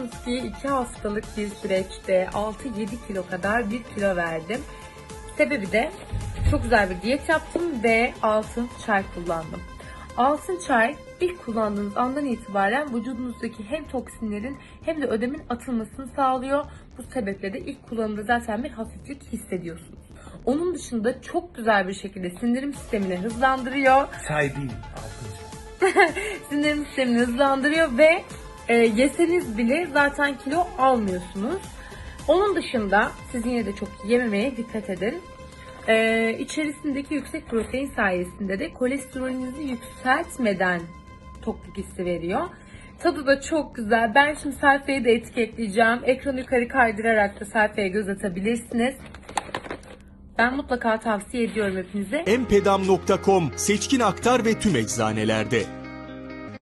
Biliyorsunuz ki 2 haftalık bir süreçte 6-7 kilo kadar bir kilo verdim. Sebebi de çok güzel bir diyet yaptım ve altın çay kullandım. Altın çay ilk kullandığınız andan itibaren vücudunuzdaki hem toksinlerin hem de ödemin atılmasını sağlıyor. Bu sebeple de ilk kullanımda zaten bir hafiflik hissediyorsunuz. Onun dışında çok güzel bir şekilde sindirim sistemini hızlandırıyor. Çay değil, altın çay. sindirim sistemini hızlandırıyor ve e, yeseniz bile zaten kilo almıyorsunuz. Onun dışında siz yine de çok yememeye dikkat edin. E, içerisindeki yüksek protein sayesinde de kolesterolünüzü yükseltmeden tokluk hissi veriyor. Tadı da çok güzel. Ben şimdi sayfayı da etiketleyeceğim. Ekranı yukarı kaydırarak da sayfaya göz atabilirsiniz. Ben mutlaka tavsiye ediyorum hepinize. empedam.com seçkin aktar ve tüm eczanelerde.